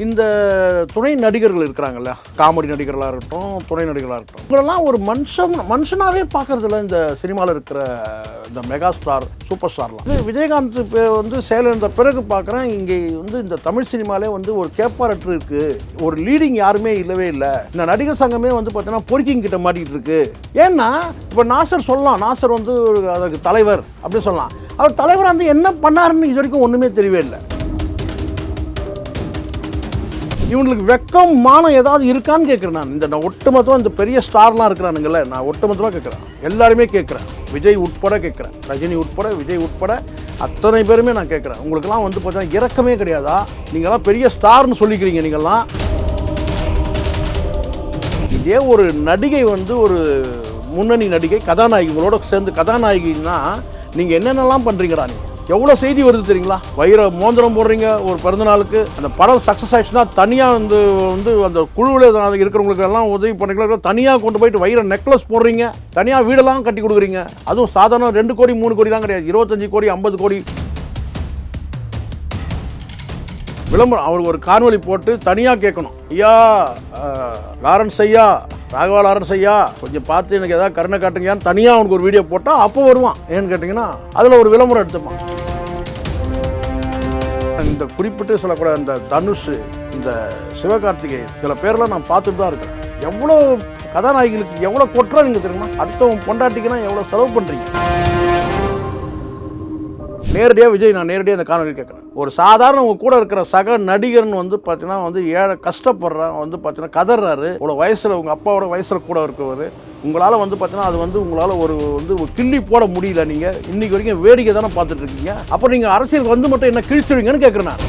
இந்த துணை நடிகர்கள் இருக்கிறாங்கல்ல காமெடி நடிகர்களாக இருக்கட்டும் துணை நடிகர்களாக இருக்கட்டும் இவங்களெல்லாம் ஒரு மனுஷன் மனுஷனாகவே பார்க்குறதுல இந்த சினிமாவில் இருக்கிற இந்த மெகா ஸ்டார் சூப்பர் ஸ்டார்லாம் இது விஜயகாந்த் இப்போ வந்து செயலிழந்த பிறகு பார்க்குறேன் இங்கே வந்து இந்த தமிழ் சினிமாலே வந்து ஒரு கேப்பாரற்று இருக்குது ஒரு லீடிங் யாருமே இல்லவே இல்லை. இந்த நடிகர் சங்கமே வந்து பார்த்தீங்கன்னா பொறுக்கிங் கிட்ட மாட்டிக்கிட்டு இருக்கு. ஏன்னா இப்போ நாசர் சொல்லலாம். நாசர் வந்து ஒரு அதுக்கு தலைவர் அப்படின்னு சொல்லலாம். அவர் தலைவர் வந்து என்ன பண்ணாருன்னு இது வரைக்கும் ஒன்றுமே தெரியவே இல்லை. இவங்களுக்கு வெக்கம் மானம் ஏதாவது இருக்கான்னு கேட்குறேன் நான். இந்த நான் ஒட்டுமொத்தமாக இந்த பெரிய ஸ்டார்லாம் இருக்கிறானுங்கள நான் ஒட்டுமொத்தமாக கேட்குறேன் எல்லாருமே கேட்குறேன் விஜய் உட்பட கேட்குறேன் ரஜினி உட்பட விஜய் உட்பட அத்தனை பேருமே நான் கேட்குறேன் உங்களுக்கெல்லாம் வந்து பார்த்தீங்கன்னா இறக்கமே கிடையாதா? நீங்களாம் பெரிய ஸ்டார்னு சொல்லிக்கிறீங்க நீங்கள்லாம் இதே ஒரு நடிகை வந்து ஒரு முன்னணி நடிகை கதாநாயகிகளோட சேர்ந்து கதாநாயகின்னா நீங்கள் என்னென்னலாம் பண்ணுறீங்கடா நீங்கள் எவ்வளோ செய்தி வருது தெரியுங்களா? வைர மோந்திரம் போடுறீங்க ஒரு பிறந்த நாளுக்கு. அந்த படம் சக்ஸஸ் ஆயிடுச்சுன்னா தனியாக வந்து வந்து அந்த குழுவில் இருக்கிறவங்களுக்கு எல்லாம் உதவி பண்ணிக்கலாம். தனியாக கொண்டு போயிட்டு வைர நெக்லஸ் போடுறீங்க. தனியாக வீடெல்லாம் கட்டி கொடுக்குறீங்க. அதுவும் சாதாரண ரெண்டு கோடி மூணு கோடிலாம் கிடையாது. இருபத்தஞ்சி கோடி ஐம்பது கோடி விளம்பரம் அவருக்கு ஒரு காணொளி போட்டு தனியாக கேட்கணும். ஐயா லாரன்ஸ் ஐயா ராகவா லாரன்ஸ் ஐயா கொஞ்சம் பார்த்து எனக்கு ஏதாவது கருணை காட்டுங்கயான்னு தனியாக அவனுக்கு ஒரு வீடியோ போட்டால் அப்போ வருவான். ஏன்னு கேட்டிங்கன்னா அதில் ஒரு விளம்பரம் எடுத்துப்பான். இந்த குறிப்பிட்டு சொல்லக்கூடிய இந்த தனுஷ் இந்த சிவகார்த்திகேயன் சில பேர்லாம் நான் பார்த்துட்டு தான் இருக்கேன். எவ்வளோ கதாநாயகிகளுக்கு எவ்வளோ கொட்டுறாங்க தெரியுமா? அடுத்தவன் பொண்டாட்டிக்குன்னா எவ்வளோ செலவு பண்ணுறீங்க நேரடியாக விஜய் நான் நேரடியாக இந்த காணொலி கேட்குறேன். ஒரு சாதாரண உங்க கூட இருக்கிற சக நடிகர்னு வந்து பார்த்தீங்கன்னா வந்து ஏழை கஷ்டப்படுறான் வந்து பார்த்தீங்கன்னா கதறாரு. உங்களோட வயசில் உங்கள் அப்பாவோட வயசில் கூட இருக்கவர். உங்களால் வந்து பார்த்தீங்கன்னா அது வந்து உங்களால் ஒரு வந்து ஒரு கிள்ளி போட முடியல நீங்கள் இன்றைக்கி வரைக்கும் வேடிக்கை தானே பார்த்துட்டு இருக்கீங்க. அப்போ நீங்கள் அரசியலுக்கு வந்து மட்டும் என்ன கிழிச்சிடுவீங்கன்னு கேட்குறேன் நான்.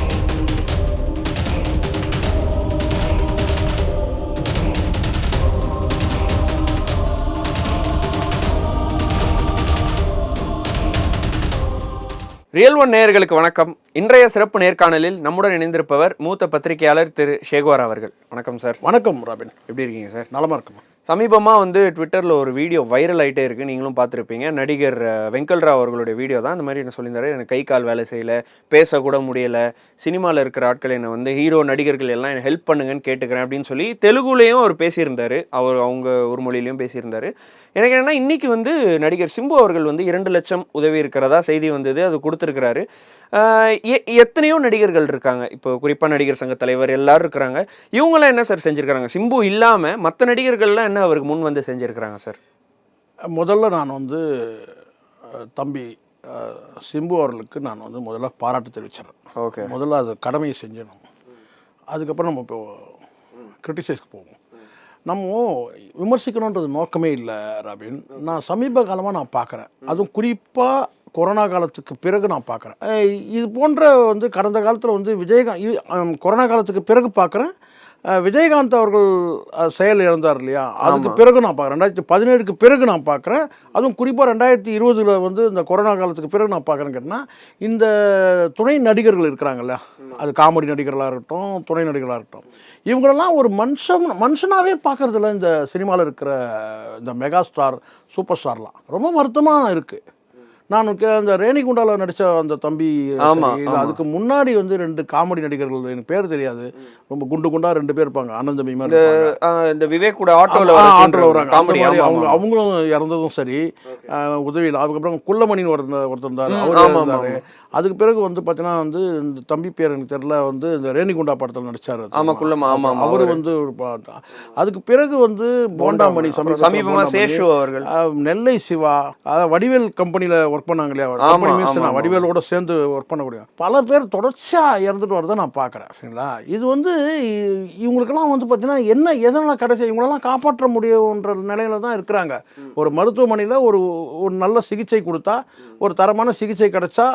ரியல் ஒன் நேயர்களுக்கு வணக்கம். இன்றைய சிறப்பு நேர்காணலில் நம்முடன் இணைந்திருப்பவர் மூத்த பத்திரிகையாளர் திரு ஷேகுவார் அவர்கள். வணக்கம் சார் வணக்கம் ராபின். எப்படி இருக்கீங்க சார் நலமா இருக்குமா? சமீபமாக வந்து ட்விட்டரில் ஒரு வீடியோ வைரல் ஆகிட்டே இருக்கு. நீங்களும் பார்த்துருப்பீங்க. நடிகர் வெங்கல் ராவ் அவர்களுடைய வீடியோ தான். இந்த மாதிரி என்ன சொல்லியிருந்தாரு? எனக்கு கை கால் வேலை செய்யல பேசக்கூட முடியல சினிமாவில் இருக்கிற ஆட்கள் என்னை வந்து ஹீரோ நடிகர்கள் எல்லாம் என்னை ஹெல்ப் பண்ணுங்கன்னு கேட்டுக்கிறேன் அப்படின்னு சொல்லி தெலுங்குலேயும் அவர் பேசியிருந்தாரு. அவர் அவங்க ஒரு மொழியிலையும் பேசியிருந்தாரு. எனக்கு என்னன்னா இன்னைக்கு வந்து நடிகர் சிம்பு அவர்கள் வந்து இரண்டு லட்சம் உதவி இருக்கிறதா செய்தி வந்தது அது கொடுத்துருக்கிறாரு. எத்தனையோ நடிகர்கள் இருக்காங்க. இப்போ குறிப்பாக நடிகர் சங்க தலைவர் எல்லாரும் இருக்கிறாங்க. இவங்களாம் என்ன சார் செஞ்சுருக்காங்க சிம்பு இல்லாமல் மற்ற நடிகர்கள்லாம் என்ன அவருக்கு முன் வந்து செஞ்சுருக்கிறாங்க சார்? முதல்ல நான் வந்து தம்பி சிம்பு அவர்களுக்கு நான் வந்து முதல்ல பாராட்டு தெரிவிச்சிடறேன். ஓகே. முதல்ல அது கடமையை செஞ்சிடணும். அதுக்கப்புறம் நம்ம இப்போ கிரிட்டிசைஸ்க்கு போவோம். நம்ம விமர்சிக்கணுன்றது நோக்கமே இல்லை ராபின். நான் சமீப காலமாக நான் பார்க்குறேன். அதுவும் குறிப்பாக கொரோனா காலத்துக்கு பிறகு நான் பார்க்குறேன். இது போன்ற வந்து கடந்த காலத்தில் வந்து விஜயகாந்த் கொரோனா காலத்துக்கு பிறகு பார்க்குறேன். விஜயகாந்த் அவர்கள் செயல் இழந்தார் இல்லையா? அதுக்கு பிறகு நான் பார்க்குறேன். ரெண்டாயிரத்தி பதினேழுக்கு பிறகு நான் பார்க்குறேன். அதுவும் குறிப்பாக ரெண்டாயிரத்தி இருபதுல வந்து இந்த கொரோனா காலத்துக்கு பிறகு நான் பார்க்குறேன்னு கேட்டால் இந்த துணை நடிகர்கள் இருக்கிறாங்கல்ல அது காமெடி நடிகர்களாக இருக்கட்டும் துணை நடிகர்களாக இருக்கட்டும். இவங்களெல்லாம் ஒரு மனுஷன் மனுஷனாவே பார்க்கறதில்ல இந்த சினிமாவில் இருக்கிற இந்த மெகா ஸ்டார் சூப்பர் ஸ்டார்லாம். ரொம்ப வருத்தமாக இருக்குது நான் அந்த ரேணிகுண்டாவில் நடித்த அந்த தம்பி ஆமா, சரி, இல்ல, ஆமா. அதுக்கு முன்னாடி வந்து ரெண்டு காமெடி நடிகர்கள் எனக்கு பேர் தெரியாது. ரொம்ப குண்டு குண்டா ரெண்டு பேர் இருப்பாங்க ஆனந்த் தம்பி மாதிரி இந்த விவேக் கூட ஆட்டோவில் ஆ, வர ஆட்டோல வராங்க. அவங்க அவங்களும் இறந்ததும் சரி. உதவியில் அதுக்கப்புறம் குள்ளமணின்னு ஒருத்தர் ஒருத்தர் இருந்தார். அவர் இருந்தாரு அதுக்கு பிறகு வந்து பார்த்தீங்கன்னா வந்து இந்த தம்பி பேர் எனக்கு தெரியல வந்து இந்த ரேணிகுண்டா படத்தில் நடிச்சாரு. ஆமா, குள்ளமா, ஆமா, ஆமா, அவர். வந்து ஒரு அதுக்கு பிறகு வந்து போண்டாமணி சமீபமாக. சேஷு அவர்கள். நெல்லை சிவா அதாவது வடிவேல் கம்பெனியில் ஒர்க் பண்ணாங்க இல்லையா கம்பெனி மீன்ஸ் நான். வடிவேலோட சேர்ந்து ஒர்க் பண்ணக்கூடிய. பல பேர் தொடர்ச்சியாக இறந்துட்டு வரதை நான் பார்க்குறேன் சரிங்களா? இது வந்து இவங்களுக்கெல்லாம் வந்து பார்த்தீங்கன்னா என்ன எதனால் கடைசி இவங்களெல்லாம் காப்பாற்ற முடியுன்ற நிலையில தான் இருக்கிறாங்க. ஒரு மருத்துவமனையில் ஒரு ஒரு நல்ல சிகிச்சை கொடுத்தா ஒரு தரமான சிகிச்சை கிடைச்சா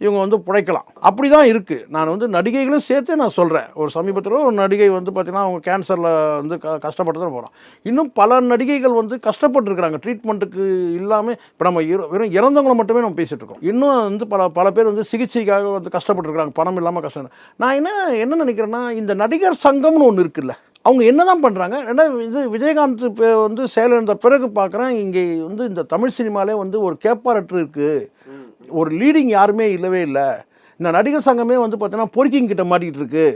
இவங்க வந்து பிழைக்கலாம் அப்படி தான் இருக்குது நான் வந்து நடிகைகளும் சேர்த்தே நான் சொல்கிறேன் ஒரு சமீபத்தில் ஒரு நடிகை வந்து பார்த்திங்கன்னா அவங்க கேன்சரில் வந்து க கஷ்டப்பட்டு தான் போகிறோம் இன்னும் பல நடிகைகள் வந்து கஷ்டப்பட்டுருக்குறாங்க. ட்ரீட்மெண்ட்டுக்கு இல்லாமல் இப்போ நம்ம இற- வெறும் இறந்தவங்களை மட்டுமே நம்ம பேசிகிட்டு இருக்கோம். இன்னும் வந்து பல பல பேர் வந்து சிகிச்சைக்காக வந்து கஷ்டப்பட்டுருக்குறாங்க. பணம் இல்லாமல் கஷ்டம். நான் என்ன என்ன நினைக்கிறேன்னா இந்த நடிகர் சங்கம்னு ஒன்று இருக்குல்ல அவங்க என்ன தான் பண்ணுறாங்க ஏன்னா இது விஜயகாந்த் இப்போ வந்து செயலிழந்த பிறகு பார்க்குறேன் இங்கே வந்து இந்த தமிழ் சினிமாலே வந்து ஒரு கேப்பாரற்று இருக்குது ஒரு லீடிங் யாருமே இல்லவே இல்லை. இந்த நடிகர் சங்கமே வந்து பார்த்தீங்கன்னா பொறுக்கிங் கிட்ட மாட்டிக்கிட்டு இருக்கு.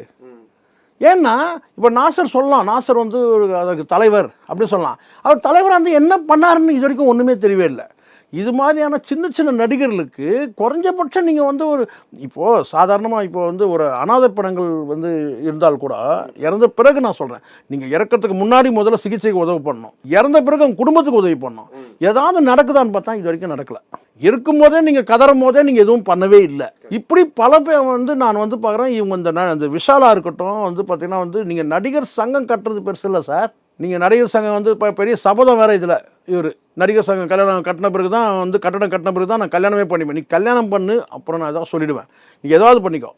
ஏன்னா இப்போ நாசர் சொல்லலாம். நாசர் வந்து ஒரு அதுக்கு தலைவர் அப்படின்னு சொல்லலாம். அவர் தலைவர் வந்து என்ன பண்ணாருன்னு இது வரைக்கும் ஒன்றுமே தெரியவே இல்லை. இது மாதிரியான சின்ன சின்ன நடிகர்களுக்கு குறைஞ்சபட்சம் நீங்கள் வந்து ஒரு இப்போது சாதாரணமாக இப்போ வந்து ஒரு அனாதை படங்கள் வந்து இருந்தால் கூட இறந்த பிறகு நான் சொல்கிறேன் நீங்கள் இறக்கறதுக்கு முன்னாடி முதல்ல சிகிச்சைக்கு உதவி பண்ணணும். இறந்த பிறகு அவங்க குடும்பத்துக்கு உதவி பண்ணணும். ஏதாவது நடக்குதான்னு பார்த்தா இது வரைக்கும் நடக்கல. இருக்கும்போதே நீங்கள் கதறும் போதே நீங்கள் எதுவும் பண்ணவே இல்லை. இப்படி பல பேர் வந்து நான் வந்து பார்க்குறேன் இவங்க இந்த ந- இந்த விஷாலாக இருக்கட்டும் வந்து பார்த்திங்கன்னா வந்து நீங்கள் நடிகர் சங்கம் கட்டுறது பெருசு இல்லை சார். நீங்கள் நடிகர் சங்கம் வந்து இப்போ பெரிய சபதம் வேறு இதில் இவர். நடிகர் சங்கம் கல்யாணம் கட்டின பிறகு தான் வந்து கட்டடம் கட்டின பிறகு தான் நான் கல்யாணமே பண்ணிப்பேன். நீ கல்யாணம் பண்ணு அப்புறம் நான் ஏதாவது சொல்லிடுவேன். நீ ஏதாவது பண்ணிக்கோ.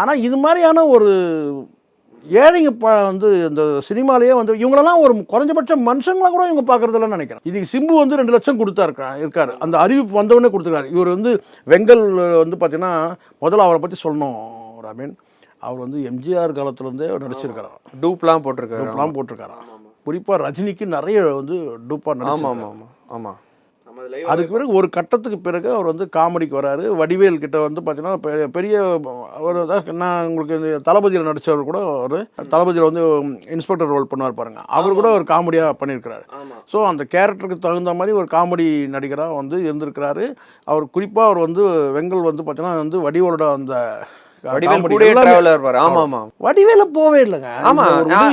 ஆனால் இது மாதிரியான ஒரு ஏழைங்க ப வந்து இந்த சினிமாலேயே வந்து இவங்களெல்லாம் ஒரு குறைஞ்சபட்சம் மனுஷங்களா கூட இவங்க பார்க்கறதில்லன்னு நினைக்கிறேன். இதுக்கு சிம்பு வந்து ரெண்டு லட்சம் கொடுத்தா இருக்கா இருக்காரு. அந்த அறிவிப்பு வந்தவொடனே கொடுத்துருக்காரு. இவர் வந்து வெங்கல் வந்து பார்த்தீங்கன்னா முதல்ல அவரை பற்றி சொல்லணும் ராமீன். அவர் வந்து எம்ஜிஆர் காலத்துலேருந்தே நடிச்சிருக்காரு. டூப்லாம் போட்டிருக்காரு. டூப்லாம் போட்டிருக்காரு. குறிப்பாக ரஜினிக்கு நிறைய வந்து டூப்பாக ஆமா நடிச்சிருக்காரு. ஆமா ஆமா. ஆமா. அதுக்கு பிறகு ஒரு கட்டத்துக்கு பிறகு அவர் வந்து காமெடிக்கு வராரு. வடிவேல் கிட்ட வந்து பார்த்தீங்கன்னா பெரிய அவர் தான் நான் உங்களுக்கு இந்த தளபதியில் நடித்தவர் கூட ஒரு தளபதியில் வந்து இன்ஸ்பெக்டர் ரோல் பண்ணுவார் பாருங்க. அவர் கூட ஒரு காமெடியாக பண்ணியிருக்கிறாரு. ஆமா. ஸோ அந்த கேரக்டருக்கு தகுந்த மாதிரி ஒரு காமெடி நடிகராக வந்து இருந்திருக்கிறாரு. அவர் குறிப்பாக அவர் வந்து வெங்கல் வந்து பார்த்தீங்கன்னா வந்து வடிவோட அந்த வடிவேல் கூட டிராவலர் ஆமா ஆமா. வடிவேல போவே இல்லைங்க. ஆமா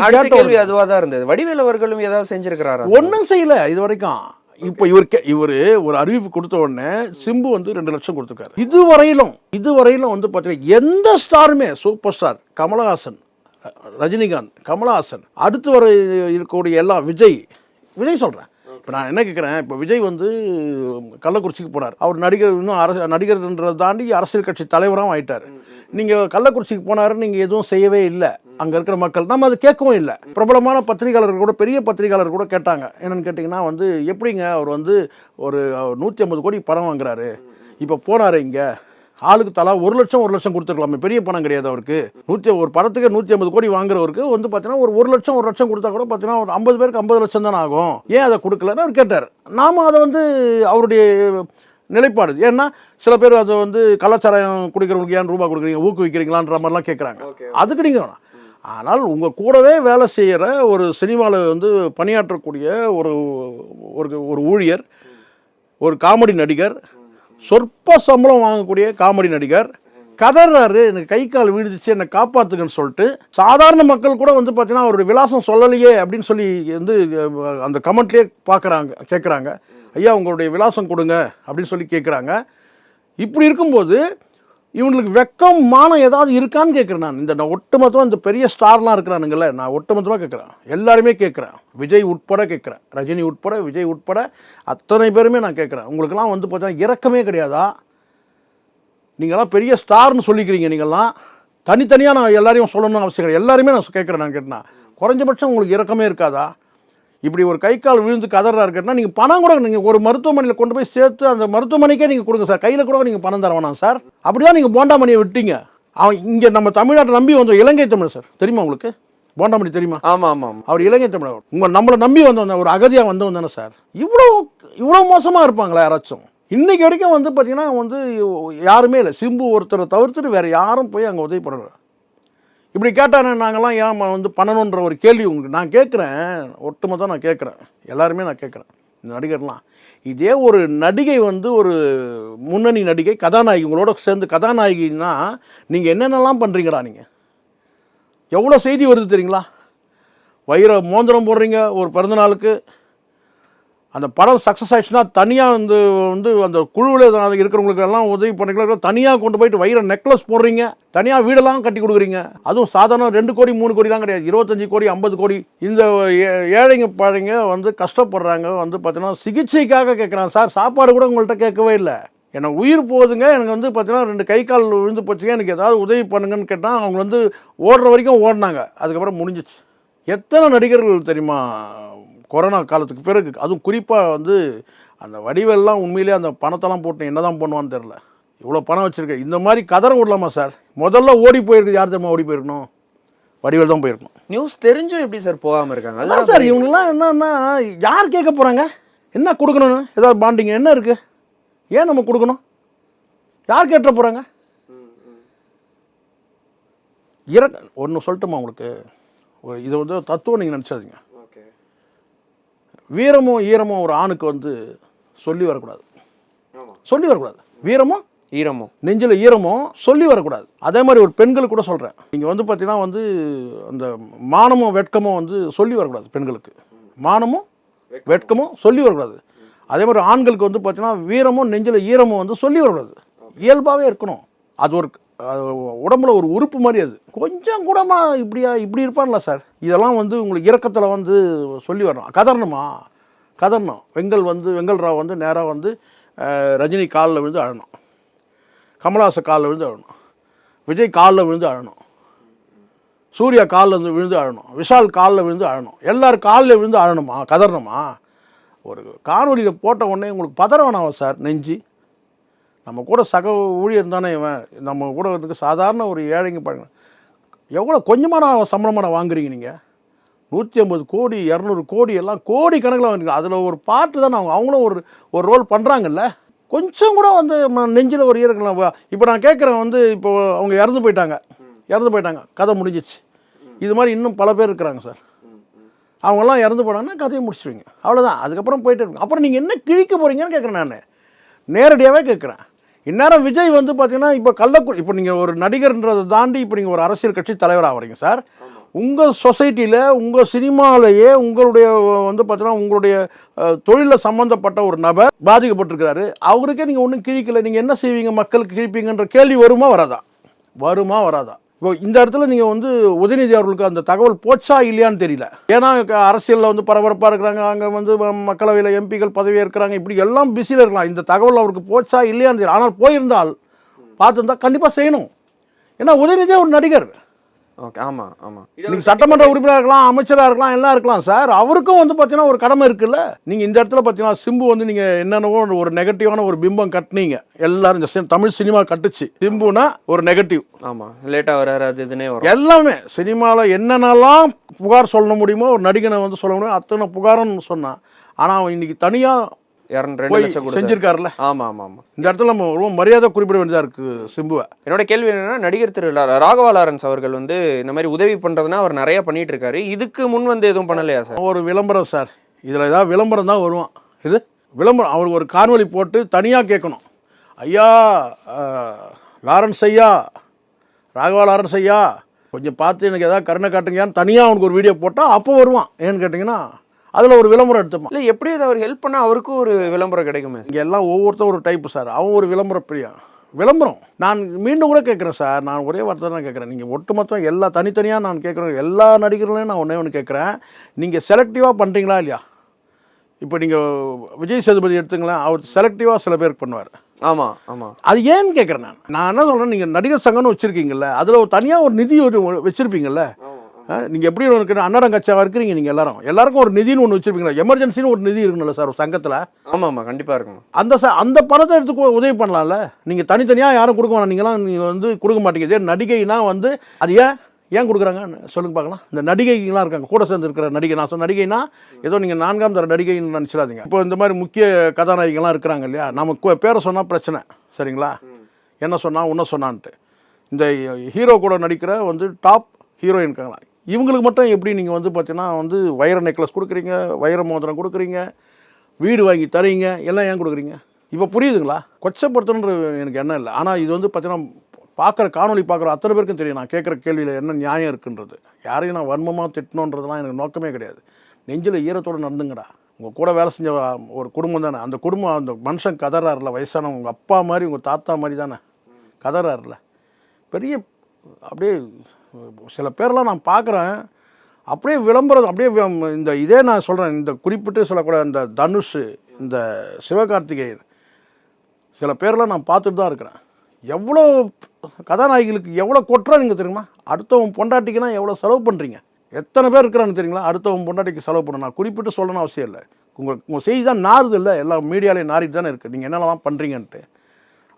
அடுத்த கேள்வி அதுவா தான் இருந்தது. வடிவேல் அவர்களும் ஏதாவது செஞ்சிருக்கிறாரா? ஒன்றும் செய்யல இது வரைக்கும் இப்போ இவர் ஒரு அறிவிப்பு கொடுத்த உடனே சிம்பு வந்து ரெண்டு லட்சம் கொடுத்துருக்காரு. இது வரையிலும் இது வரையிலும் வந்து பார்த்தீங்கன்னா எந்த ஸ்டாருமே சூப்பர் ஸ்டார் கமலஹாசன் ரஜினிகாந்த் கமலஹாசன் அடுத்து வர இருக்கக்கூடிய எல்லாம் விஜய் விஜய் சொல்கிறேன் இப்போ நான் என்ன கேட்குறேன் இப்போ விஜய் வந்து கள்ளக்குறிச்சிக்கு போனார். அவர் நடிகர் இன்னும் அரசு நடிகர்ன்றதை தாண்டி அரசியல் கட்சி தலைவராகவும் ஆயிட்டார். நீங்கள் கள்ளக்குறிச்சிக்கு போனாருன்னு நீங்கள் எதுவும் செய்யவே இல்லை. அங்கே இருக்கிற மக்கள் நம்ம அதை கேட்கவும் இல்லை. பிரபலமான பத்திரிகையாளர்கள் கூட பெரிய பத்திரிகையாளர் கூட கேட்டாங்க. என்னன்னு கேட்டிங்கன்னா வந்து எப்படிங்க அவர் வந்து ஒரு நூற்றி ஐம்பது கோடி பணம் வாங்குறாரு. இப்போ போனாரு இங்கே. ஆளுக்கு தலா ஒரு லட்சம் ஒரு லட்சம் கொடுத்துருக்கலாமே. பெரிய பணம் கிடையாது அவருக்கு. நூற்றி ஒரு படத்துக்கு நூற்றி ஐம்பது கோடி வாங்குறவருக்கு வந்து பார்த்தீங்கன்னா ஒரு ஒரு லட்சம் ஒரு லட்சம் கொடுத்தா கூட பார்த்தீங்கன்னா ஒரு ஐம்பது பேருக்கு ஐம்பது லட்சம் தானே ஆகும். ஏன் அதை கொடுக்கலன்னு அவர் கேட்டார். நாம அதை வந்து அவருடைய நிலைப்பாடு. ஏன்னா சில பேர் அதை வந்து கலாச்சாரம் குடிக்கிறவங்களுக்கு ஏன் ரூபா கொடுக்குறீங்க ஊக்குவிக்கிறீங்களான்ற மாதிரிலாம் கேட்குறாங்க அதுக்கு நீங்கள் வேணாம். ஆனால் உங்கள் கூடவே வேலை செய்கிற ஒரு சினிமாவில் வந்து பணியாற்றக்கூடிய ஒரு ஒரு ஒரு ஊழியர் ஒரு காமெடி நடிகர் சொற்ப சம்பளம் வாங்கக்கூடிய காமெடி நடிகர். கதறாரு எனக்கு கை கால் விழுந்துச்சு என்னை காப்பாத்துங்கன்னு சொல்லிட்டு. சாதாரண மக்கள் கூட வந்து பார்த்தீங்கன்னா அவருடைய விலாசம் சொல்லலையே அப்படின்னு சொல்லி வந்து அந்த கமெண்ட்லேயே பார்க்குறாங்க கேட்குறாங்க ஐயா உங்களுடைய விலாசம் கொடுங்க அப்படின்னு சொல்லி கேட்குறாங்க இப்படி இருக்கும்போது இவங்களுக்கு வெக்கம் மானம் ஏதாவது இருக்கான்னு கேட்குறேன் நான். இந்த நான் ஒட்டுமொத்தமாக இந்த பெரிய ஸ்டார்லாம் இருக்கிறானுங்கள நான் ஒட்டுமொத்தமாக கேட்குறேன் எல்லாருமே கேட்குறேன் விஜய் உட்பட கேட்குறேன் ரஜினி உட்பட விஜய் உட்பட அத்தனை பேருமே நான் கேட்குறேன் உங்களுக்கெல்லாம் வந்து பார்த்தீங்கன்னா இறக்கமே கிடையாதா? நீங்களாம் பெரிய ஸ்டார்னு சொல்லிக்கிறீங்க நீங்கள்லாம் தனித்தனியாக நான் எல்லாரையும் சொல்லணும்னு அவசியம் கிடையாது. எல்லாருமே நான் கேட்குறேன் நான் கேட்டேன்னா குறைஞ்சபட்சம் உங்களுக்கு இறக்கமே இருக்காதா? இப்படி ஒரு கை கால் விழுந்து கதறா இருக்கேன்னா நீங்கள் பணம் கூட நீங்கள் ஒரு மருத்துவமனையில் கொண்டு போய் சேர்த்து அந்த மருத்துவமனைக்கே நீங்கள் கொடுங்க சார். கையில் கூட நீங்கள் பணம் தர வேணாம் சார். அப்படிதான் நீங்கள் போண்டாமணியை விட்டீங்க. அவன் இங்கே நம்ம தமிழ்நாட்டை நம்பி வந்த இலங்கை தமிழ் சார். தெரியுமா உங்களுக்கு? போண்டாமணி தெரியுமா? ஆமா ஆமா ஆமா. அவர் இலங்கை தமிழர். உங்கள் நம்மளை நம்பி வந்தவங்க ஒரு அகதியாக வந்தவன் தானே சார். இவ்வளோ இவ்வளோ மோசமாக இருப்பாங்களா யாராச்சும்? இன்னைக்கு வரைக்கும் வந்து பார்த்தீங்கன்னா வந்து யாருமே இல்லை. சிம்பு ஒருத்தரை தவிர்த்துட்டு வேற யாரும் போய் அங்கே உதவி பண்ணல. இப்படி கேட்டானே நாங்களாம் ஏன் வந்து பண்ணணுன்ற ஒரு கேள்வி உங்களுக்கு நான் கேட்குறேன். ஒட்டுமொத்தம் நான் கேட்குறேன். எல்லாருமே நான் கேட்குறேன். இந்த நடிகர்லாம். இதே ஒரு நடிகை வந்து ஒரு முன்னணி நடிகை கதாநாயகி உங்களோட சேர்ந்து கதாநாயகின்னா நீங்கள் என்னென்னலாம் பண்ணுறீங்கடா நீங்கள் எவ்வளோ செய்தி வருது தெரியுங்களா? வயிறை மோந்திரம் போடுறீங்க ஒரு பிறந்தநாளுக்கு. அந்த படம் சக்ஸஸ் ஆயிடுச்சுன்னா தனியாக வந்து வந்து அந்த குழுவில் இருக்கிறவங்களுக்கு எல்லாம் உதவி பண்ணிக்கலாம் தனியாக கொண்டு போயிட்டு வைர நெக்லஸ் போடுறீங்க? தனியாக வீடெல்லாம் கட்டி கொடுக்குறீங்க? அதுவும் சாதாரண ரெண்டு கோடி மூணு கோடிலாம் கிடையாது. இருபத்தஞ்சி கோடி ஐம்பது கோடி. இந்த ஏ- ஏழைங்க பழைங்க வந்து கஷ்டப்படுறாங்க. வந்து பார்த்தீங்கன்னா சிகிச்சைக்காக கேட்குறாங்க சார் சாப்பாடு கூட உங்கள்கிட்ட கேட்கவே இல்லை. என்னை உயிர் போகுதுங்க. எனக்கு வந்து பார்த்தீங்கன்னா ரெண்டு கை கால் விழுந்து போச்சுங்க. எனக்கு ஏதாவது உதவி பண்ணுங்கன்னு கேட்டால் அவங்க வந்து ஓடுற வரைக்கும் ஓடினாங்க. அதுக்கப்புறம் முடிஞ்சிச்சு. எத்தனை நடிகர்கள் தெரியுமா? கொரோனா காலத்துக்கு பிறகு அதுவும் குறிப்பாக வந்து அந்த வடிவெல்லாம் உண்மையிலேயே அந்த பணத்தெல்லாம் போட்டு என்ன தான் பண்ணுவான்னு தெரில இவ்வளோ பணம் வச்சுருக்கேன் இந்த மாதிரி கதற விடலாமா சார்? முதல்ல ஓடி போயிருக்கு யார் தெரியுமா ஓடி போயிருக்கணும்? வடிவேல் தான் போயிருக்கணும். நியூஸ் தெரிஞ்சும் எப்படி சார் போகாம இருக்காங்க? அதான் சார் இவங்கெல்லாம் என்னன்னா யார் கேட்க போகிறாங்க என்ன கொடுக்கணும் ஏதாவது பாண்டிங்க என்ன இருக்குது ஏன் நம்ம கொடுக்கணும்? யார் கேட்ட போகிறாங்க இறக்க ஒன்று சொல்லட்டுமா உங்களுக்கு? ஒரு இது வந்து தத்துவம் நீங்கள் நினச்சாதீங்க வீரமும் ஈரமும் ஒரு ஆணுக்கு வந்து சொல்லி வரக்கூடாது. சொல்லி வரக்கூடாது. வீரமும் ஈரமோ. நெஞ்சில் ஈரமும் சொல்லி வரக்கூடாது. அதே மாதிரி ஒரு பெண்களுக்கு கூட சொல்கிறேன் நீங்கள் வந்து பார்த்தீங்கன்னா வந்து அந்த மானமும் வெட்கமும் வந்து சொல்லி வரக்கூடாது பெண்களுக்கு. மானமும் வெட்கமும் சொல்லி வரக்கூடாது. அதே மாதிரி ஆண்களுக்கு வந்து பார்த்தீங்கன்னா வீரமும் நெஞ்சில் ஈரமும் வந்து சொல்லி வரக்கூடாது. இயல்பாகவே இருக்கணும். அது ஒரு உடம்புல ஒரு உறுப்பு மாதிரி அது. கொஞ்சம் கூடமா இப்படியா இப்படி இருப்பான்ல சார். இதெல்லாம் வந்து உங்களுக்கு இறக்கத்தில் வந்து சொல்லி வரணும். கதறணுமா? கதறணும். வெங்கல் வந்து வெங்கல் ராவ் வந்து நேராக வந்து ரஜினி காலில் விழுந்து அழணும். கமலாசை காலில் விழுந்து அழணும். விஜய் காலில் விழுந்து அழணும். சூர்யா காலில் இருந்து விழுந்து அழணும். விஷால் காலில் விழுந்து அழணும். எல்லோரும் காலில் விழுந்து அழணுமா? கதறணுமா? ஒரு காணொலியில் போட்ட உடனே உங்களுக்கு பதற வேணாம் சார் நெஞ்சு? நம்ம கூட சக ஊழியர் தானே இவன். நம்ம கூட இருக்க சாதாரண ஒரு ஏழைங்க பாருங்க. எவ்வளோ கொஞ்சமான சம்பளமான வாங்குறீங்க நீங்கள் நூற்றி ஐம்பது கோடி இரநூறு கோடி எல்லாம் கோடி கணக்கில் வாங்குறீங்க. அதில் ஒரு பாட்டு தானே அவங்க அவங்களும் ஒரு ஒரு ரோல் பண்ணுறாங்கல்ல கொஞ்சம் கூட வந்து நெஞ்சில் ஒரு ஈரக்கலாம் இப்போ நான் கேட்குறேன் வந்து இப்போ அவங்க இறந்து போயிட்டாங்க. இறந்து போயிட்டாங்க. கதை முடிஞ்சிச்சு. இது மாதிரி இன்னும் பல பேர் இருக்கிறாங்க சார். அவங்கெல்லாம் இறந்து போனாங்கன்னா கதையை முடிச்சிடுவீங்க அவ்வளோதான் அதுக்கப்புறம் போயிட்டு இருக்கு அப்புறம் நீங்கள் என்ன கிழிக்க போகிறீங்கன்னு கேட்குறேன் நான். நேரடியாகவே கேட்குறேன் இந்நேரம் விஜய் வந்து பார்த்தீங்கன்னா இப்போ கள்ளக்குடி இப்போ நீங்கள் ஒரு நடிகர்ன்றதை தாண்டி இப்போ நீங்கள் ஒரு அரசியல் கட்சி தலைவர் ஆகிறீங்க சார். உங்கள் சொசைட்டியில் உங்கள் சினிமாவிலேயே உங்களுடைய வந்து பார்த்தீங்கன்னா உங்களுடைய தொழிலில் சம்மந்தப்பட்ட ஒரு நபர் பாதிக்கப்பட்டிருக்கிறாரு. அவருக்கே நீங்கள் ஒன்றும் கிழிக்கல. நீங்கள் என்ன செய்வீங்க? மக்களுக்கு கிழிப்பீங்கன்ற கேள்வி வருமா வராதா? வருமா வராதா? இப்போ இந்த இடத்துல நீங்கள் வந்து உதயநிதி அவர்களுக்கு அந்த தகவல் போச்சா இல்லையான்னு தெரியல. ஏன்னா அரசியலில் வந்து பரபரப்பாக இருக்கிறாங்க. அங்கே வந்து ம- மக்களவையில் எம்பிக்கள் பதவி இருக்கிறாங்க இப்படி எல்லாம் பிஸியில் இருக்கலாம். இந்த தகவல் அவருக்கு போச்சா இல்லையான்னு தெரியல. ஆனால் போயிருந்தால் பார்த்துருந்தா கண்டிப்பாக செய்யணும். ஏன்னா உதயநிதி ஒரு நடிகர். ஓகே ஆமாம் ஆமாம் நீங்க சட்டமன்ற உறுப்பினராக இருக்கலாம் அமைச்சராக இருக்கலாம் எல்லாம் இருக்கலாம் சார். அவருக்கும் வந்து பார்த்தீங்கன்னா ஒரு கடமை இருக்குல்ல? நீங்க இந்த இடத்துல பார்த்தீங்கன்னா சிம்பு வந்து நீங்க என்னென்னவோ ஒரு நெகட்டிவான ஒரு பிம்பம் கட்டுனீங்க. எல்லாரும் இந்த தமிழ் சினிமா கட்டுச்சு. சிம்புனா ஒரு நெகட்டிவ் ஆமாம் லேட்டாக வராரு அது இதுனே வரும். எல்லாமே. சினிமாவில் என்னென்னலாம் புகார் சொல்ல முடியுமோ ஒரு நடிகனை வந்து சொல்ல முடியும் அத்தனை புகாருன்னு சொன்னான். ஆனால் அவன் இன்னைக்கு தனியாக இரண்டு லட்சம் கொடுத்தாரு. செஞ்சிருக்காருல்ல? ஆமாம் ஆமாம் ஆமாம் இந்த இடத்துல நம்ம ரொம்ப மரியாதை குறிப்பிட வேண்டியதாக இருக்கு சிம்புவை. என்னோட கேள்வி என்னன்னா நடிகர் திரு ராகவா லாரன்ஸ் அவர்கள் வந்து இந்த மாதிரி உதவி பண்றதுன்னா அவர் நிறைய பண்ணிட்டு இருக்காரு. இதுக்கு முன் வந்து எதுவும் பண்ணலையா சார்? ஒரு விளம்பரம் சார். இதில் ஏதாவது விளம்பரம் தான் வருவான். இது விளம்பரம். அவருக்கு ஒரு காணொளி போட்டு தனியாக கேட்கணும். ஐயா லாரன்ஸ் ஐயா ராகவா லாரன்ஸ் ஐயா கொஞ்சம் பார்த்து எனக்கு ஏதாவது கருணை காட்டுங்கயான்னு தனியாக அவனுக்கு ஒரு வீடியோ போட்டால் அப்போ வருவான். ஏன்னு கேட்டிங்கன்னா அதில் ஒரு விளம்பரம் எடுத்துப்பான் இல்ல எப்படியாவது அவர் ஹெல்ப் பண்ணா அவருக்கும் ஒரு விளம்பரம் கிடைக்குமே? இங்கே எல்லாம் ஒவ்வொருத்தரும் ஒரு டைப்பு சார் அவன் ஒரு விளம்பர பிரியம் விளம்பரம். நான் மீண்டும் கூட கேட்குறேன் சார் நான் ஒரே வார்த்தை தான் கேட்குறேன் நீங்கள் ஒட்டுமொத்தம் எல்லா தனித்தனியாக நான் கேட்குறேன் எல்லா நடிகர்களையும் நான் ஒன்றே ஒன்று கேட்குறேன் நீங்கள் செலக்டிவாக பண்ணுறீங்களா இல்லையா? இப்போ நீங்கள் விஜய் சேதுபதி எடுத்துங்களேன். அவர் செலக்டிவாக சில பேருக்கு பண்ணுவார். ஆமா ஆமா. அது ஏன்னு கேட்குறேன் நான். நான் என்ன சொல்கிறேன் நீங்கள் நடிகர் சங்கம்னு வச்சுருக்கீங்கல்ல. அதில் ஒரு தனியாக ஒரு நிதி ஒரு வச்சுருப்பீங்கல்ல. நீங்கள் எப்படி ஒன்று அன்னடம் கட்சியாக இருக்கிறீங்க நீங்கள் எல்லாரும். எல்லாருக்கும் ஒரு நிதின்னு ஒன்று வச்சுருப்பீங்களா? எமர்ஜென்சின்னு ஒரு நிதி இருக்குல்ல சார் ஒரு சங்கத்தில். ஆமா ஆமா கண்டிப்பா இருக்கும். அந்த ச அந்த பணத்தை எடுத்து உதவி பண்ணலாம்ல? நீங்கள் தனித்தனியாக யாரும் கொடுக்க வேணாம். நீங்களாம் நீங்கள் வந்து கொடுக்க மாட்டீங்க. இதே நடிகைனா வந்து அது ஏன் ஏன் கொடுக்குறாங்க? சொல்லுங்க பார்க்கலாம். இந்த நடிகைகள்லாம் இருக்காங்க கூட சேர்ந்து இருக்கிற நடிகை. நான் சொன்ன நடிகைனா ஏதோ நீங்கள் நான்காம் தர நடிகைன்னு நினச்சிடாதீங்க. இப்போ இந்த மாதிரி முக்கிய கதாநாயகிகள்லாம் இருக்கிறாங்க இல்லையா? நம்ம பேரை சொன்னால் பிரச்சனை சரிங்களா? என்ன சொன்னா உன்ன சொன்னான்ட்டு. இந்த ஹீரோ கூட நடிக்கிற வந்து டாப் ஹீரோயின் இருக்காங்களா? இவங்களுக்கு மட்டும் எப்படி நீங்கள் வந்து பார்த்தீங்கன்னா வந்து வைர நெக்லஸ் கொடுக்குறீங்க வைர மோதிரம் கொடுக்குறீங்க வீடு வாங்கி தரீங்க எல்லாம் ஏன் கொடுக்குறீங்க? இப்போ புரியுதுங்களா? கொச்சப்படுத்தணுன்ற எனக்கு எண்ணம் இல்லை. ஆனால் இது வந்து பார்த்தீங்கன்னா பார்க்குற காணொளி பார்க்குற அத்தனை பேருக்கும் தெரியும். நான் கேட்குற கேள்வியில் என்ன நியாயம் இருக்குன்றது. யாரையும் நான் வன்மமாக திட்டணுன்றதுலாம் எனக்கு நோக்கமே கிடையாது. நெஞ்சில் ஈரத்தோடு நடந்துங்கடா. உங்கள் கூட வேலை செஞ்ச ஒரு குடும்பம் தானே. அந்த குடும்பம் அந்த மனுஷன் கதறாருல வயசான உங்கள் அப்பா மாதிரி உங்கள் தாத்தா மாதிரி தானே. கதறாருல. பெரிய அப்படியே சில பேர்லாம் நான் பார்க்குறேன் அப்படியே விளம்பரம் அப்படியே இந்த இதே நான் சொல்கிறேன் இந்த குறிப்பிட்டு சொல்லக்கூட இந்த தனுஷ் இந்த சிவகார்த்திகேயன் சில பேர்லாம் நான் பார்த்துட்டு தான் இருக்கிறேன். எவ்வளோ கதாநாயகிகளுக்கு எவ்வளோ கொட்டுறாங்க தெரியுமா? அடுத்தவன் பொண்டாட்டிக்குனா எவ்வளோ செலவு பண்ணுறீங்க எத்தனை பேர் இருக்கிறான்னு தெரியுங்களா? அடுத்தவன் பொண்டாட்டிக்கு செலவு பண்ண நான் குறிப்பிட்டு சொல்லணும் அவசியம் இல்லை. உங்கள் உங்கள் செய்தி தான் நாறுது இல்லை? எல்லா மீடியாலையும் நாறிட்டு தானே இருக்குது நீங்கள் என்னென்னலாம் பண்ணுறீங்கன்ட்டு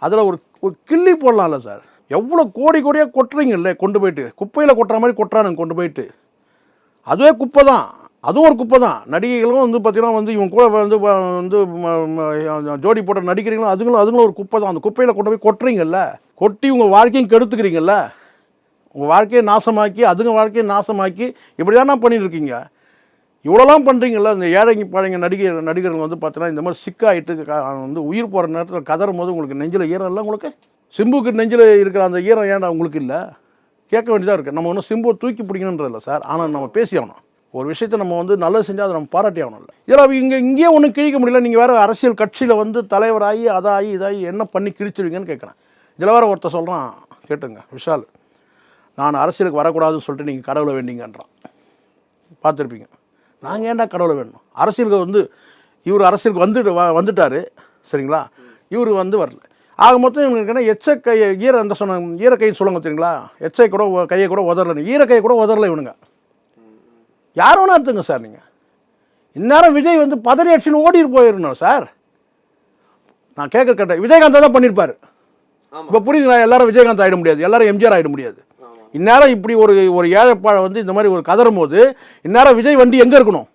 அதில் ஒரு ஒரு கிள்ளி போடலாம்ல சார். எவ்வளோ கோடி கோடியாக கொட்டுறீங்கல்ல கொண்டு போயிட்டு. குப்பையில் கொட்டுற மாதிரி கொட்டுறானுங்க கொண்டு போயிட்டு. அதுவே குப்பை தான் அதுவும் ஒரு குப்பை தான் நடிகைகளும் வந்து பார்த்தீங்கன்னா வந்து இவங்க கூட வந்து வந்து ஜோடி போட்ட நடிக்கிறீங்களோ அதுங்களும் அதுங்களும் ஒரு குப்பை தான் அந்த குப்பையில் கொண்டு போய் கொட்டுறீங்கல்ல கொட்டி உங்கள் வாழ்க்கையும் கெடுத்துக்கிறீங்கல்ல உங்கள் வாழ்க்கையை நாசமாக்கி அதுங்க வாழ்க்கையை நாசமாக்கி இப்படி தானே பண்ணிட்டு இருக்கீங்க இவ்வளோலாம் பண்ணுறீங்களா இந்த ஏழைங்க பாழைங்க நடிகர் நடிகர்கள் வந்து பார்த்தீங்கன்னா இந்த மாதிரி சிக்காயிட்டு வந்து உயிர் போகிற நேரத்தில் கதறும் போது உங்களுக்கு நெஞ்சில் ஈரம் இல்லை உங்களுக்கு? சிம்புக்கு நெஞ்சில் இருக்கிற அந்த ஈரம் ஏன்டா உங்களுக்கு இல்லை? கேட்க வேண்டியதாக இருக்குது நம்ம ஒன்றும் சிம்புவை தூக்கி பிடிக்கணுன்றதில்ல சார். ஆனால் நம்ம பேசி ஆகணும் ஒரு விஷயத்தை நம்ம வந்து நல்லது செஞ்சால் அதை நம்ம பாராட்டி ஆகணும் இல்லை. இதில் இங்கே இங்கேயே ஒன்றும் கிழிக்க முடியல. நீங்கள் வேறு அரசியல் கட்சியில் வந்து தலைவராகி அதாகி இதாகி என்ன பண்ணி கிழிச்சிருவீங்கன்னு கேட்குறேன். இதில் வேறு ஒருத்தர் சொல்கிறான் கேட்டுங்க. விஷால் நான் அரசியலுக்கு வரக்கூடாதுன்னு சொல்லிட்டு நீங்கள் கடவுளை வேண்டிங்கன்றான். பார்த்துருப்பீங்க. நாங்கள் ஏன்டா கடவுளை வேணும்? அரசியலுக்கு வந்து இவர் அரசியலுக்கு வந்துட்டு வ- வந்துட்டாரு. சரிங்களா? இவர் வந்து வரல. ஆக மொத்தம் இவங்களுக்கு என்ன எச்ச ஈர அந்த சொன்ன ஈரக்கைன்னு சொல்லுவாங்க தெரியுங்களா? எச்சை கூட கையை கூட உதறல ஈரக்கையை கூட உதறல இவனுங்க. யார் வேணா எடுத்துங்க சார் நீங்கள் இந்நேரம் விஜய் வந்து பதறி அடிச்சுன்னு ஓடிட்டு போயிருந்தோம் சார். நான் கேட்க கேட்டேன் விஜயகாந்த் தான் பண்ணியிருப்பாரு இப்போ புரியுதுங்களா எல்லாரும் விஜயகாந்த் ஆகிட முடியாது. எல்லாரும் எம்ஜிஆர் ஆகிட முடியாது. இந்நேரம் இப்படி ஒரு ஒரு ஏழைப்பாழை வந்து இந்த மாதிரி ஒரு கதறும் போது இந்நேரம் விஜய் வண்டி எங்கே இருக்கணும்?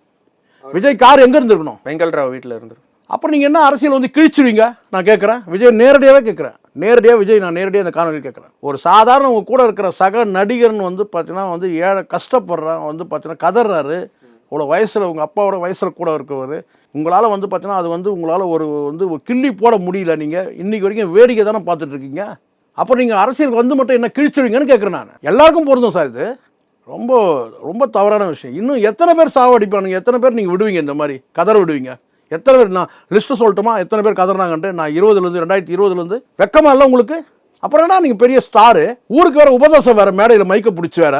விஜய் கார் எங்கே இருந்திருக்கணும்? வெங்கல்ராவ் வீட்டில் இருந்து அப்புறம் நீங்கள் என்ன அரசியல் வந்து கிழிச்சிடுவீங்க நான் கேட்குறேன். விஜய் நேரடியாகவே கேட்குறேன். நேரடியாக விஜய் நான் நேரடியாக இந்த காணொலி கேட்குறேன். ஒரு சாதாரண உங்கள் கூட இருக்கிற சக நடிகர்னு வந்து பார்த்தீங்கன்னா வந்து ஏழை கஷ்டப்படுறான் வந்து பார்த்தீங்கன்னா கதறாரு. இவ்வளோ வயசில் உங்கள் அப்பாவோட வயசில் கூட இருக்கவர். உங்களால் வந்து பார்த்தீங்கன்னா அது வந்து உங்களால் ஒரு வந்து கிள்ளி போட முடியல நீங்கள் இன்றைக்கி வரைக்கும் வேடிக்கை தானே பார்த்துட்ருக்கீங்க அப்போ நீங்கள் அரசியலுக்கு வந்து மட்டும் என்ன கிழிச்சிடுவீங்கன்னு கேட்குறேன் நான். எல்லாருக்கும் பொருந்தும் சார் இது. ரொம்ப ரொம்ப தவறான விஷயம். இன்னும் எத்தனை பேர் சாவடிப்பானுங்க? எத்தனை பேர் நீங்கள் விடுவீங்க இந்த மாதிரி? கதற விடுவீங்க? எத்தனை பேர் நான் லிஸ்ட்டு சொல்லட்டுமா? எத்தனை பேர் கதறினாங்கன்ட்டு நான் இருபதுலேருந்து ரெண்டாயிரத்தி இருபதுலேருந்து வெக்கமா இல்லை உங்களுக்கு? அப்புறம் என்ன நீங்கள் பெரிய ஸ்டாரு ஊருக்கு வேற உபதேசம் வேற மேடையில் மைக்க பிடிச்சி வேற.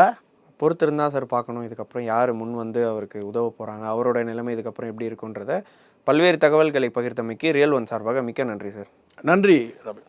பொறுத்திருந்தா சார் பார்க்கணும். இதுக்கப்புறம் யார் முன் வந்து அவருக்கு உதவ போகிறாங்க அவரோட நிலைமை இதுக்கப்புறம் எப்படி இருக்குன்றத பல்வேறு தகவல்களை பகிர்ந்தமைக்கு ரியல் ஒன் சார்பாக மிக்க நன்றி சார் நன்றி ரவி.